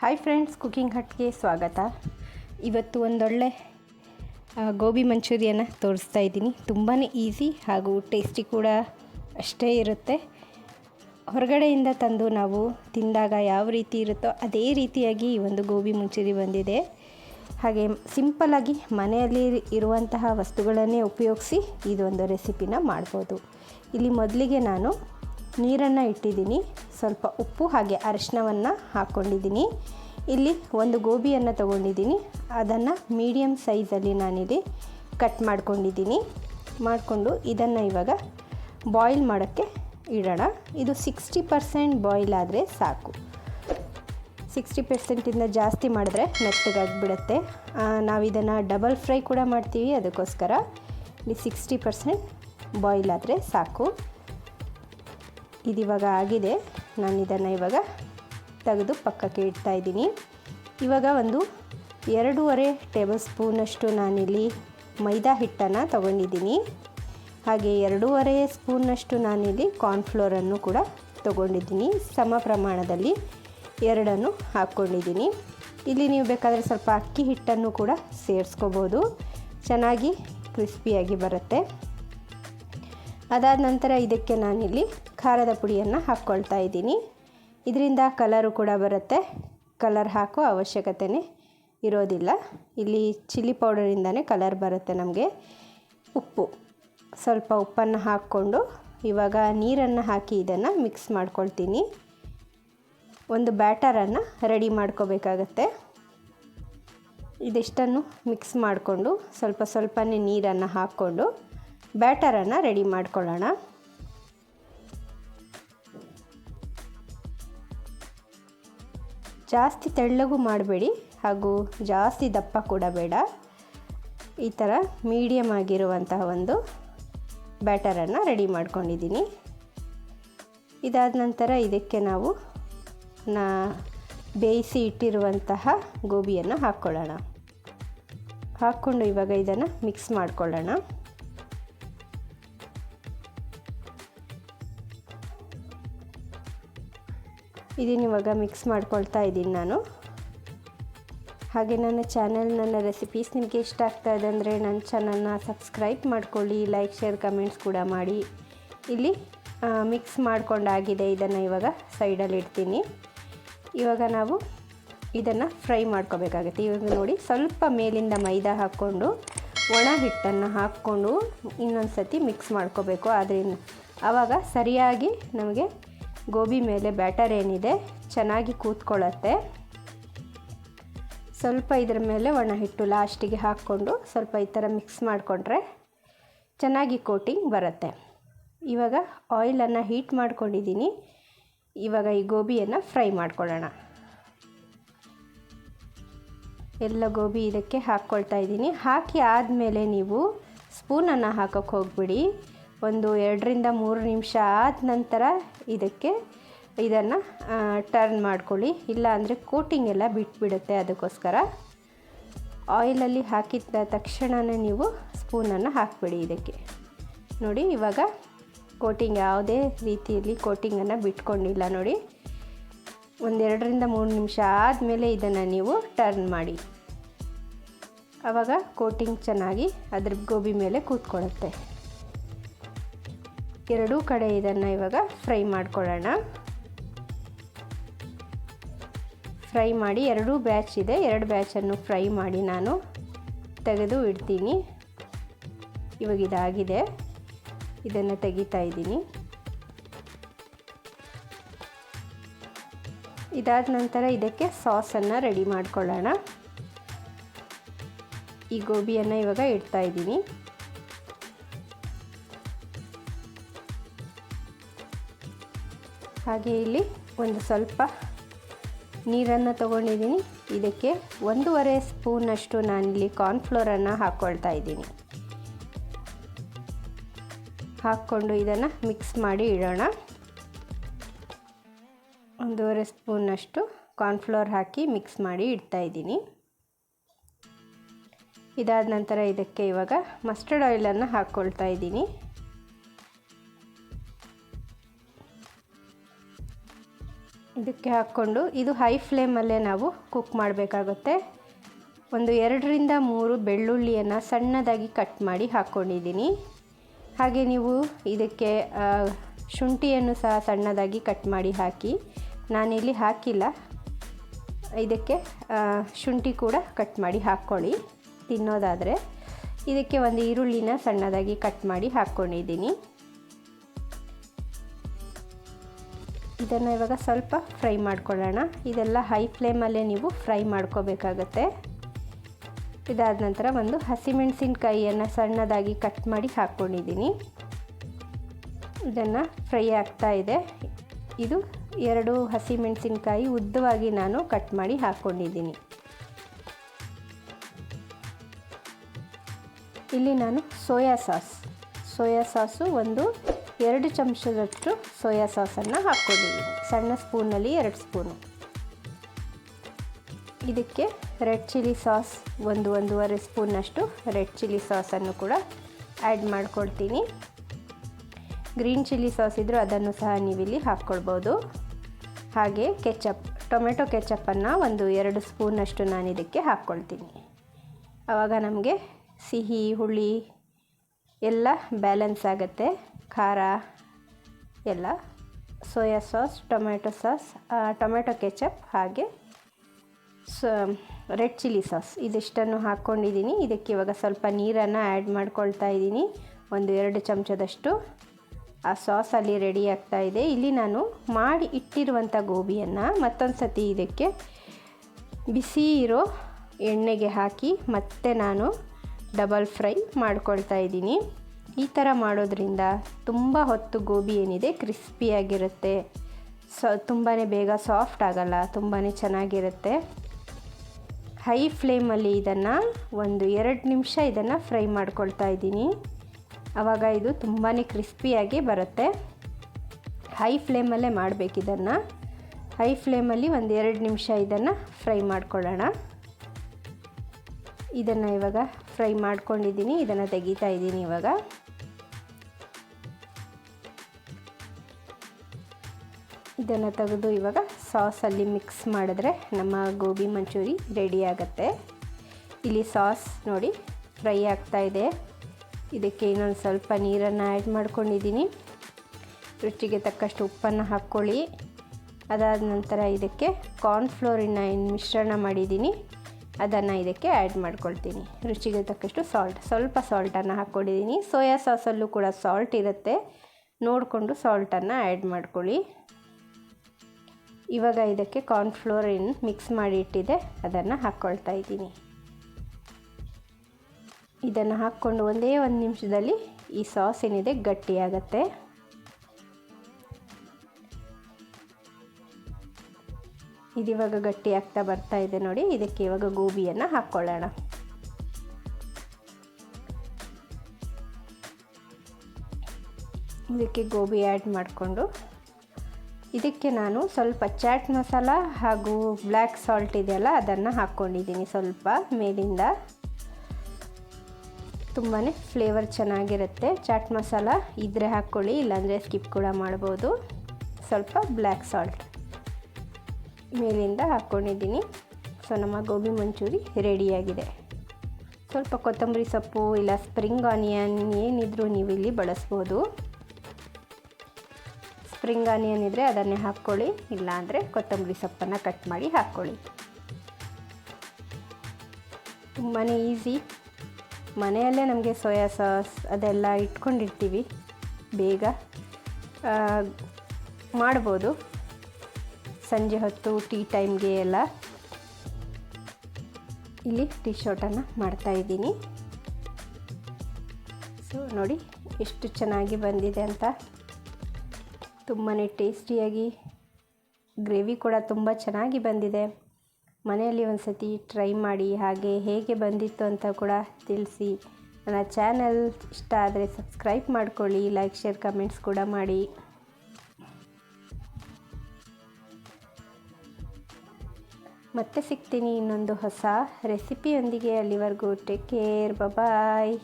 Hi friends cooking ಹಟ್ಗೆ ಸ್ವಾಗತ. ಇವತ್ತು ಒಂದೊಳ್ಳೆ ಗೋಬಿ ಮಂಚೂರಿಯನ್ನು ತೋರಿಸ್ತಾ ಇದ್ದೀನಿ. ತುಂಬಾ ಈಸಿ ಹಾಗೂ ಟೇಸ್ಟಿ ಕೂಡ ಅಷ್ಟೇ ಇರುತ್ತೆ. ಹೊರಗಡೆಯಿಂದ ತಂದು ನಾವು ತಿಂದಾಗ ಯಾವ ರೀತಿ ಇರುತ್ತೋ ಅದೇ ರೀತಿಯಾಗಿ ಈ ಒಂದು ಗೋಬಿ ಮಂಚೂರಿ ಬಂದಿದೆ. ಹಾಗೆ ಸಿಂಪಲಾಗಿ ಮನೆಯಲ್ಲಿ ಇರುವಂತಹ ವಸ್ತುಗಳನ್ನೇ ಉಪಯೋಗಿಸಿ ಇದೊಂದು ರೆಸಿಪಿನ ಮಾಡ್ಬೋದು. ಇಲ್ಲಿ ಮೊದಲಿಗೆ ನಾನು ನೀರನ್ನು ಇಟ್ಟಿದ್ದೀನಿ. ಸ್ವಲ್ಪ ಉಪ್ಪು ಹಾಗೆ ಅರಿಶಿನವನ್ನು ಹಾಕ್ಕೊಂಡಿದ್ದೀನಿ ಇಲ್ಲಿ ಒಂದು ಗೋಬಿಯನ್ನು ತಗೊಂಡಿದ್ದೀನಿ. ಅದನ್ನು ಮೀಡಿಯಮ್ ಸೈಜಲ್ಲಿ ನಾನಿಲ್ಲಿ ಕಟ್ ಮಾಡ್ಕೊಂಡಿದ್ದೀನಿ. ಮಾಡಿಕೊಂಡು ಇದನ್ನು ಇವಾಗ ಬಾಯ್ಲ್ ಮಾಡೋಕ್ಕೆ ಇಡೋಣ. ಇದು ಸಿಕ್ಸ್ಟಿ ಪರ್ಸೆಂಟ್ ಬಾಯ್ಲ್ ಆದರೆ ಸಾಕು. ಸಿಕ್ಸ್ಟಿ ಪರ್ಸೆಂಟಿಂದ ಜಾಸ್ತಿ ಮಾಡಿದ್ರೆ ಮೆತ್ತಗಾಗಿಬಿಡುತ್ತೆ. ನಾವು ಇದನ್ನು ಡಬಲ್ ಫ್ರೈ ಕೂಡ ಮಾಡ್ತೀವಿ. ಅದಕ್ಕೋಸ್ಕರ ಇಲ್ಲಿ ಸಿಕ್ಸ್ಟಿ ಪರ್ಸೆಂಟ್ ಬಾಯ್ಲ್ ಆದರೆ ಸಾಕು. ಇದಿವಾಗ ಆಗಿದೆ. ನಾನು ಇದನ್ನು ಇವಾಗ ತೆಗೆದು ಪಕ್ಕಕ್ಕೆ ಇಡ್ತಾ ಇದ್ದೀನಿ. ಇವಾಗ ಒಂದು ಎರಡೂವರೆ ಟೇಬಲ್ ಸ್ಪೂನಷ್ಟು ನಾನಿಲ್ಲಿ ಮೈದಾ ಹಿಟ್ಟನ್ನು ತಗೊಂಡಿದ್ದೀನಿ. ಹಾಗೆ ಎರಡೂವರೆ ಸ್ಪೂನಷ್ಟು ನಾನಿಲ್ಲಿ ಕಾರ್ನ್ಫ್ಲೋರನ್ನು ಕೂಡ ತೊಗೊಂಡಿದ್ದೀನಿ. ಸಮ ಪ್ರಮಾಣದಲ್ಲಿ ಎರಡನ್ನು ಹಾಕ್ಕೊಂಡಿದ್ದೀನಿ. ಇಲ್ಲಿ ನೀವು ಬೇಕಾದರೆ ಸ್ವಲ್ಪ ಅಕ್ಕಿ ಹಿಟ್ಟನ್ನು ಕೂಡ ಸೇರಿಸ್ಕೋಬೋದು. ಚೆನ್ನಾಗಿ ಕ್ರಿಸ್ಪಿಯಾಗಿ ಬರುತ್ತೆ. ಅದಾದ ನಂತರ ಇದಕ್ಕೆ ನಾನಿಲ್ಲಿ ಖಾರದ ಪುಡಿಯನ್ನು ಹಾಕ್ಕೊಳ್ತಾ ಇದ್ದೀನಿ. ಇದರಿಂದ ಕಲರು ಕೂಡ ಬರುತ್ತೆ. ಕಲರ್ ಹಾಕೋ ಅವಶ್ಯಕತೆನೇ ಇರೋದಿಲ್ಲ. ಇಲ್ಲಿ ಚಿಲ್ಲಿ ಪೌಡರಿಂದನೇ ಕಲರ್ ಬರುತ್ತೆ ನಮಗೆ. ಉಪ್ಪು. ಸ್ವಲ್ಪ ಉಪ್ಪನ್ನು ಹಾಕ್ಕೊಂಡು ಇವಾಗ ನೀರನ್ನು ಹಾಕಿ ಇದನ್ನು ಮಿಕ್ಸ್ ಮಾಡ್ಕೊಳ್ತೀನಿ. ಒಂದು ಬ್ಯಾಟರನ್ನು ರೆಡಿ ಮಾಡ್ಕೋಬೇಕಾಗತ್ತೆ. ಇದಿಷ್ಟನ್ನು ಮಿಕ್ಸ್ ಮಾಡಿಕೊಂಡು ಸ್ವಲ್ಪ ಸ್ವಲ್ಪನೇ ನೀರನ್ನು ಹಾಕ್ಕೊಂಡು ಬ್ಯಾಟರನ್ನು ರೆಡಿ ಮಾಡ್ಕೊಳ್ಳೋಣ. ಜಾಸ್ತಿ ತೆಳ್ಳಗು ಮಾಡಬೇಡಿ ಹಾಗೂ ಜಾಸ್ತಿ ದಪ್ಪ ಕೂಡ ಬೇಡ. ಈ ಥರ ಮೀಡಿಯಮ್ ಆಗಿರುವಂತಹ ಒಂದು ಬ್ಯಾಟರನ್ನು ರೆಡಿ ಮಾಡ್ಕೊಂಡಿದ್ದೀನಿ. ಇದಾದ ನಂತರ ಇದಕ್ಕೆ ನಾವು ನಾ ಬೇಯಿಸಿ ಇಟ್ಟಿರುವಂತಹ ಗೋಬಿಯನ್ನು ಹಾಕ್ಕೊಳ್ಳೋಣ. ಹಾಕ್ಕೊಂಡು ಇವಾಗ ಇದನ್ನು ಮಿಕ್ಸ್ ಮಾಡ್ಕೊಳ್ಳೋಣ. ಇದನ್ನ ಇವಾಗ ಮಿಕ್ಸ್ ಮಾಡ್ಕೊಳ್ತಾ ಇದ್ದೀನಿ ನಾನು. ಹಾಗೆ ನನ್ನ ಚಾನೆಲ್ ನನ್ನ ರೆಸಿಪೀಸ್ ನಿಮಗೆ ಇಷ್ಟ ಆಗ್ತಾ ಇದೆ ಅಂದರೆ ನನ್ನ ಚಾನಲ್ನ ಸಬ್ಸ್ಕ್ರೈಬ್ ಮಾಡ್ಕೊಳ್ಳಿ ಲೈಕ್ ಶೇರ್ ಕಮೆಂಟ್ಸ್ ಕೂಡ ಮಾಡಿ. ಇಲ್ಲಿ ಮಿಕ್ಸ್ ಮಾಡ್ಕೊಂಡಾಗಿದೆ ಇದನ್ನು ಇವಾಗ ಸೈಡಲ್ಲಿ ಇಡ್ತೀನಿ. ಇವಾಗ ನಾವು ಇದನ್ನು ಫ್ರೈ ಮಾಡ್ಕೋಬೇಕಾಗುತ್ತೆ. ಇವಾಗ ನೋಡಿ, ಸ್ವಲ್ಪ ಮೇಲಿಂದ ಮೈದಾ ಹಾಕ್ಕೊಂಡು, ಒಣ ಹಿಟ್ಟನ್ನು ಹಾಕ್ಕೊಂಡು ಇನ್ನೊಂದು ಸತಿ ಮಿಕ್ಸ್ ಮಾಡ್ಕೋಬೇಕು. ಆದ್ದರಿಂದ ಆವಾಗ ಸರಿಯಾಗಿ ನಮಗೆ ಗೋಬಿ ಮೇಲೆ ಬ್ಯಾಟರ್ ಏನಿದೆ, ಚೆನ್ನಾಗಿ ಕೂತ್ಕೊಳ್ಳತ್ತೆ. ಸ್ವಲ್ಪ ಇದರ ಮೇಲೆ ಒಣ ಹಿಟ್ಟು ಲಾಸ್ಟಿಗೆ ಹಾಕ್ಕೊಂಡು ಸ್ವಲ್ಪ ಈ ಥರ ಮಿಕ್ಸ್ ಮಾಡಿಕೊಂಡ್ರೆ ಚೆನ್ನಾಗಿ ಕೋಟಿಂಗ್ ಬರುತ್ತೆ. ಇವಾಗ ಆಯಿಲನ್ನು ಹೀಟ್ ಮಾಡ್ಕೊಂಡಿದ್ದೀನಿ ಇವಾಗ ಈ ಗೋಬಿಯನ್ನು ಫ್ರೈ ಮಾಡ್ಕೊಳ್ಳೋಣ. ಎಲ್ಲ ಗೋಬಿ ಇದಕ್ಕೆ ಹಾಕ್ಕೊಳ್ತಾ ಇದ್ದೀನಿ ಹಾಕಿ ಆದಮೇಲೆ ನೀವು ಸ್ಪೂನನ್ನು ಹಾಕೋಕ್ಕೆ ಹೋಗ್ಬಿಡಿ. ಒಂದು ಎರಡರಿಂದ ಮೂರು ನಿಮಿಷ ಆದ ನಂತರ ಇದಕ್ಕೆ ಇದನ್ನು ಟರ್ನ್ ಮಾಡ್ಕೊಳ್ಳಿ. ಇಲ್ಲ ಅಂದರೆ ಕೋಟಿಂಗ್ ಎಲ್ಲ ಬಿಟ್ಬಿಡುತ್ತೆ ಅದಕ್ಕೋಸ್ಕರ. ಆಯಿಲಲ್ಲಿ ಹಾಕಿದ ತಕ್ಷಣವೇ ನೀವು ಸ್ಪೂನನ್ನು ಹಾಕಿಬಿಡಿ ಇದಕ್ಕೆ. ನೋಡಿ, ಇವಾಗ ಕೋಟಿಂಗ್ ಯಾವುದೇ ರೀತಿಯಲ್ಲಿ ಕೋಟಿಂಗನ್ನು ಬಿಟ್ಕೊಂಡಿಲ್ಲ ನೋಡಿ. ಒಂದೆರಡರಿಂದ ಮೂರು ನಿಮಿಷ ಆದಮೇಲೆ ಇದನ್ನು ನೀವು ಟರ್ನ್ ಮಾಡಿ. ಆವಾಗ ಕೋಟಿಂಗ್ ಚೆನ್ನಾಗಿ ಅದ್ರ ಗೋಬಿ ಮೇಲೆ ಕೂತ್ಕೊಳ್ಳುತ್ತೆ. ಎರಡೂ ಕಡೆ ಇದನ್ನು ಇವಾಗ ಫ್ರೈ ಮಾಡ್ಕೊಳ್ಳೋಣ. ಫ್ರೈ ಮಾಡಿ ಎರಡೂ ಬ್ಯಾಚ್ ಇದೆ. ಎರಡು ಬ್ಯಾಚನ್ನು ಫ್ರೈ ಮಾಡಿ ನಾನು ತೆಗೆದು ಇಡ್ತೀನಿ. ಇವಾಗ ಇದಾಗಿದೆ. ಇದನ್ನು ತೆಗಿತಾ ಇದ್ದೀನಿ. ಇದಾದ ನಂತರ ಇದಕ್ಕೆ ಸಾಸನ್ನು ರೆಡಿ ಮಾಡ್ಕೊಳ್ಳೋಣ. ಈ ಗೋಬಿಯನ್ನು ಇವಾಗ ಇಡ್ತಾ ಇದ್ದೀನಿ. ಹಾಗೆ ಇಲ್ಲಿ ಒಂದು ಸ್ವಲ್ಪ ನೀರನ್ನು ತಗೊಂಡಿದ್ದೀನಿ. ಇದಕ್ಕೆ ಒಂದೂವರೆ ಸ್ಪೂನಷ್ಟು ನಾನಿಲ್ಲಿ ಕಾರ್ನ್ಫ್ಲೋರನ್ನು ಹಾಕ್ಕೊಳ್ತಾ ಇದ್ದೀನಿ. ಹಾಕ್ಕೊಂಡು ಇದನ್ನು ಮಿಕ್ಸ್ ಮಾಡಿ ಇಡೋಣ. ಒಂದೂವರೆ ಸ್ಪೂನಷ್ಟು ಕಾರ್ನ್ಫ್ಲೋರ್ ಹಾಕಿ ಮಿಕ್ಸ್ ಮಾಡಿ ಇಡ್ತಾ ಇದ್ದೀನಿ. ಇದಾದ ನಂತರ ಇದಕ್ಕೆ ಇವಾಗ ಮಸ್ಟರ್ಡ್ ಆಯಿಲನ್ನು ಹಾಕ್ಕೊಳ್ತಾ ಇದ್ದೀನಿ. ಇದಕ್ಕೆ ಹಾಕ್ಕೊಂಡು ಇದು ಹೈ ಫ್ಲೇಮಲ್ಲೇ ನಾವು ಕುಕ್ ಮಾಡಬೇಕಾಗುತ್ತೆ. ಒಂದು ಎರಡರಿಂದ ಮೂರು ಬೆಳ್ಳುಳ್ಳಿಯನ್ನು ಸಣ್ಣದಾಗಿ ಕಟ್ ಮಾಡಿ ಹಾಕ್ಕೊಂಡಿದ್ದೀನಿ. ಹಾಗೆ ನೀವು ಇದಕ್ಕೆ ಶುಂಠಿಯನ್ನು ಸಹ ಸಣ್ಣದಾಗಿ ಕಟ್ ಮಾಡಿ ಹಾಕಿ. ನಾನಿಲ್ಲಿ ಹಾಕಿಲ್ಲ. ಇದಕ್ಕೆ ಶುಂಠಿ ಕೂಡ ಕಟ್ ಮಾಡಿ ಹಾಕ್ಕೊಳ್ಳಿ ತಿನ್ನೋದಾದರೆ. ಇದಕ್ಕೆ ಒಂದು ಈರುಳ್ಳಿನ ಸಣ್ಣದಾಗಿ ಕಟ್ ಮಾಡಿ ಹಾಕ್ಕೊಂಡಿದ್ದೀನಿ. ಇದನ್ನು ಇವಾಗ ಸ್ವಲ್ಪ ಫ್ರೈ ಮಾಡ್ಕೊಳ್ಳೋಣ. ಇದೆಲ್ಲ ಹೈ ಫ್ಲೇಮಲ್ಲೇ ನೀವು ಫ್ರೈ ಮಾಡ್ಕೋಬೇಕಾಗತ್ತೆ. ಇದಾದ ನಂತರ ಒಂದು ಹಸಿಮೆಣಸಿನಕಾಯಿಯನ್ನು ಸಣ್ಣದಾಗಿ ಕಟ್ ಮಾಡಿ ಹಾಕ್ಕೊಂಡಿದ್ದೀನಿ. ಇದನ್ನು ಫ್ರೈ ಆಗ್ತಾ ಇದೆ. ಇದು ಎರಡು ಹಸಿಮೆಣಸಿನಕಾಯಿ ಉದ್ದವಾಗಿ ನಾನು ಕಟ್ ಮಾಡಿ ಹಾಕ್ಕೊಂಡಿದ್ದೀನಿ. ಇಲ್ಲಿ ನಾನು ಸೋಯಾ ಸಾಸ್. ಸೋಯಾ ಸಾಸು ಒಂದು ಎರಡು ಚಮಚದಷ್ಟು ಸೋಯಾ ಸಾಸನ್ನು ಹಾಕ್ಕೊಂಡಿದ್ದೀನಿ. ಸಣ್ಣ ಸ್ಪೂನಲ್ಲಿ ಎರಡು ಸ್ಪೂನು. ಇದಕ್ಕೆ ರೆಡ್ ಚಿಲ್ಲಿ ಸಾಸ್, ಒಂದು ಒಂದೂವರೆ ಸ್ಪೂನಷ್ಟು ರೆಡ್ ಚಿಲ್ಲಿ ಸಾಸನ್ನು ಕೂಡ ಆ್ಯಡ್ ಮಾಡ್ಕೊಳ್ತೀನಿ ಗ್ರೀನ್ ಚಿಲ್ಲಿ ಸಾಸ್ ಇದ್ದರೂ ಅದನ್ನು ಸಹ ನೀವಿಲ್ಲಿ ಹಾಕ್ಕೊಳ್ಬೋದು. ಹಾಗೆ ಕೆಚಪ್, ಟೊಮೆಟೊ ಕೆಚಪ್ಪನ್ನು ಒಂದು ಎರಡು ಸ್ಪೂನಷ್ಟು ನಾನು ಇದಕ್ಕೆ ಹಾಕ್ಕೊಳ್ತೀನಿ. ಆವಾಗ ನಮಗೆ ಸಿಹಿ, ಹುಳಿ ಎಲ್ಲ ಬ್ಯಾಲೆನ್ಸ್ ಆಗುತ್ತೆ. ಖಾರ, ಎಲ್ಲ, soya sauce, tomato sauce tomato ketchup ಹಾಗೆ ಸ, ರೆಡ್ ಚಿಲ್ಲಿ ಸಾಸ್. ಇದಿಷ್ಟನ್ನು ಹಾಕ್ಕೊಂಡಿದ್ದೀನಿ. ಇದಕ್ಕೆ ಇವಾಗ ಸ್ವಲ್ಪ ನೀರನ್ನು ಆ್ಯಡ್ ಮಾಡ್ಕೊಳ್ತಾ ಇದ್ದೀನಿ. ಒಂದು ಎರಡು ಚಮಚದಷ್ಟು. ಆ ಸಾಸ್ ಅಲ್ಲಿ ರೆಡಿ ಆಗ್ತಾ ಇದೆ. ಇಲ್ಲಿ ನಾನು ಮಾಡಿ ಇಟ್ಟಿರುವಂಥ ಗೋಬಿಯನ್ನು ಮತ್ತೊಂದು ಸತಿ ಇದಕ್ಕೆ ಬಿಸಿ ಇರೋ ಎಣ್ಣೆಗೆ ಹಾಕಿ ಮತ್ತೆ ನಾನು ಡಬಲ್ ಫ್ರೈ ಮಾಡ್ಕೊಳ್ತಾ ಇದ್ದೀನಿ. ಈ ಥರ ಮಾಡೋದ್ರಿಂದ ತುಂಬ ಹೊತ್ತು ಗೋಬಿ ಏನಿದೆ ಕ್ರಿಸ್ಪಿಯಾಗಿರುತ್ತೆ ಸೊ ತುಂಬಾ ಬೇಗ ಸಾಫ್ಟ್ ಆಗಲ್ಲ ತುಂಬಾ ಚೆನ್ನಾಗಿರುತ್ತೆ. ಹೈ ಫ್ಲೇಮಲ್ಲಿ ಇದನ್ನು ಒಂದು ಎರಡು ನಿಮಿಷ ಇದನ್ನು ಫ್ರೈ ಮಾಡ್ಕೊಳ್ತಾ ಇದ್ದೀನಿ. ಆವಾಗ ಇದು ತುಂಬಾ ಕ್ರಿಸ್ಪಿಯಾಗಿ ಬರುತ್ತೆ. ಹೈ ಫ್ಲೇಮಲ್ಲೇ ಮಾಡಬೇಕು ಇದನ್ನು. ಹೈ ಫ್ಲೇಮಲ್ಲಿ ಒಂದು ಎರಡು ನಿಮಿಷ ಇದನ್ನು ಫ್ರೈ ಮಾಡ್ಕೊಳ್ಳೋಣ. ಇದನ್ನು ಇವಾಗ ಫ್ರೈ ಮಾಡ್ಕೊಂಡಿದ್ದೀನಿ, ಇದನ್ನು ತೆಗಿತಾ ಇದ್ದೀನಿ ಇವಾಗ. ಇದನ್ನು ತೆಗೆದು ಇವಾಗ ಸಾಸಲ್ಲಿ ಮಿಕ್ಸ್ ಮಾಡಿದ್ರೆ ನಮ್ಮ ಗೋಬಿ ಮಂಚೂರಿ ರೆಡಿ ಆಗುತ್ತೆ. ಇಲ್ಲಿ ಸಾಸ್ ನೋಡಿ ಫ್ರೈ ಆಗ್ತಾ ಇದೆ. ಇದಕ್ಕೆ ಇನ್ನೊಂದು ಸ್ವಲ್ಪ ನೀರನ್ನು ಆ್ಯಡ್ ಮಾಡ್ಕೊಂಡಿದ್ದೀನಿ. ರುಚಿಗೆ ತಕ್ಕಷ್ಟು ಉಪ್ಪನ್ನು ಹಾಕ್ಕೊಳ್ಳಿ. ಅದಾದ ನಂತರ ಇದಕ್ಕೆ ಕಾರ್ನ್ಫ್ಲೋರಿನ ಏನು ಮಿಶ್ರಣ ಮಾಡಿದ್ದೀನಿ. ಅದನ್ನು ಇದಕ್ಕೆ ಆ್ಯಡ್ ಮಾಡ್ಕೊಳ್ತೀನಿ. ರುಚಿಗೆ ತಕ್ಕಷ್ಟು ಸಾಲ್ಟ್ ಸ್ವಲ್ಪ ಸಾಲ್ಟನ್ನು ಹಾಕ್ಕೊಂಡಿದ್ದೀನಿ. ಸೋಯಾ ಸಾಸಲ್ಲೂ ಕೂಡ ಸಾಲ್ಟ್ ಇರುತ್ತೆ. ನೋಡಿಕೊಂಡು ಸಾಲ್ಟನ್ನು ಆ್ಯಡ್ ಮಾಡ್ಕೊಳ್ಳಿ. ಇವಾಗ ಇದಕ್ಕೆ ಕಾರ್ನ್ಫ್ಲೋರ್ ಮಿಕ್ಸ್ ಮಾಡಿ ಇಟ್ಟಿದೆ. ಅದನ್ನು ಹಾಕ್ಕೊಳ್ತಾ ಇದ್ದೀನಿ. ಇದನ್ನು ಹಾಕ್ಕೊಂಡು ಒಂದೇ ಒಂದು ನಿಮಿಷದಲ್ಲಿ ಈ ಸಾಸ್ ಏನಿದೆ ಗಟ್ಟಿಯಾಗತ್ತೆ ಇದಿವಾಗ ಗಟ್ಟಿ ಆಗ್ತಾ ಬರ್ತಾ ಇದೆ ನೋಡಿ. ಇದಕ್ಕೆ ಇವಾಗ ಗೋಬಿಯನ್ನು ಹಾಕ್ಕೊಳ್ಳೋಣ ಇದಕ್ಕೆ ಗೋಬಿ ಆ್ಯಡ್ ಮಾಡಿಕೊಂಡು ಇದಕ್ಕೆ ನಾನು ಸ್ವಲ್ಪ ಚಾಟ್ ಮಸಾಲ ಹಾಗೂ ಬ್ಲ್ಯಾಕ್ ಸಾಲ್ಟ್ ಇದೆಯಲ್ಲ, ಅದನ್ನು ಹಾಕ್ಕೊಂಡಿದ್ದೀನಿ ಸ್ವಲ್ಪ ಮೇಲಿಂದ. ತುಂಬಾ ಫ್ಲೇವರ್ ಚೆನ್ನಾಗಿರುತ್ತೆ. ಚಾಟ್ ಮಸಾಲ ಇದ್ರೆ ಹಾಕ್ಕೊಳ್ಳಿ, ಇಲ್ಲಾಂದರೆ ಸ್ಕಿಪ್ ಕೂಡ ಮಾಡ್ಬೋದು. ಸ್ವಲ್ಪ ಬ್ಲ್ಯಾಕ್ ಸಾಲ್ಟ್ ಮೇಲಿಂದ ಹಾಕ್ಕೊಂಡಿದ್ದೀನಿ. ಸೊ, ನಮ್ಮ ಗೋಬಿ ಮಂಚೂರಿ ರೆಡಿಯಾಗಿದೆ. ಸ್ವಲ್ಪ ಕೊತ್ತಂಬರಿ ಸೊಪ್ಪು ಇಲ್ಲ ಸ್ಪ್ರಿಂಗ್ ಆನಿಯನ್ ಏನಿದ್ರೂ ನೀವು ಇಲ್ಲಿ ಬಳಸ್ಬೋದು. ಸ್ಪ್ರಿಂಗ್ ಆನಿಯನ್ ಇದ್ದರೆ ಅದನ್ನೇ ಹಾಕ್ಕೊಳ್ಳಿ, ಇಲ್ಲಾಂದರೆ ಕೊತ್ತಂಬರಿ ಸೊಪ್ಪನ್ನು ಕಟ್ ಮಾಡಿ ಹಾಕ್ಕೊಳ್ಳಿ. ತುಂಬಾ ಈಸಿ. ಮನೆಯಲ್ಲೇ ನಮಗೆ ಸೋಯಾ ಸಾಸ್ ಅದೆಲ್ಲ ಇಟ್ಕೊಂಡಿರ್ತೀವಿ. ಬೇಗ ಮಾಡ್ಬೋದು. ಸಂಜೆ ಹೊತ್ತು ಟೀ ಟೈಮ್ಗೆ ಎಲ್ಲ ಇಲ್ಲಿ ಟೀ ಶರ್ಟನ್ನು ಮಾಡ್ತಾಯಿದ್ದೀನಿ ಸೊ, ನೋಡಿ, ಎಷ್ಟು ಚೆನ್ನಾಗಿ ಬಂದಿದೆ ಅಂತ. ತುಂಬಾ ಟೇಸ್ಟಿಯಾಗಿ ಗ್ರೇವಿ ಕೂಡ ತುಂಬ ಚೆನ್ನಾಗಿ ಬಂದಿದೆ. ಮನೆಯಲ್ಲಿ ಒಂದು ಸತಿ ಟ್ರೈ ಮಾಡಿ, ಹಾಗೆ ಹೇಗೆ ಬಂದಿತ್ತು ಅಂತ ಕೂಡ ತಿಳಿಸಿ. ನನ್ನ ಚಾನಲ್ ಇಷ್ಟ ಆದರೆ ಸಬ್ಸ್ಕ್ರೈಬ್ ಮಾಡ್ಕೊಳ್ಳಿ, ಲೈಕ್, ಶೇರ್, ಕಮೆಂಟ್ಸ್ ಕೂಡ ಮಾಡಿ. ಮತ್ತೆ ಸಿಗ್ತೀನಿ ಇನ್ನೊಂದು ಹೊಸ ರೆಸಿಪಿಯೊಂದಿಗೆ. ಅಲ್ಲಿವರೆಗೂ ಟೇಕ್ ಕೇರ್ ಬಾಯ್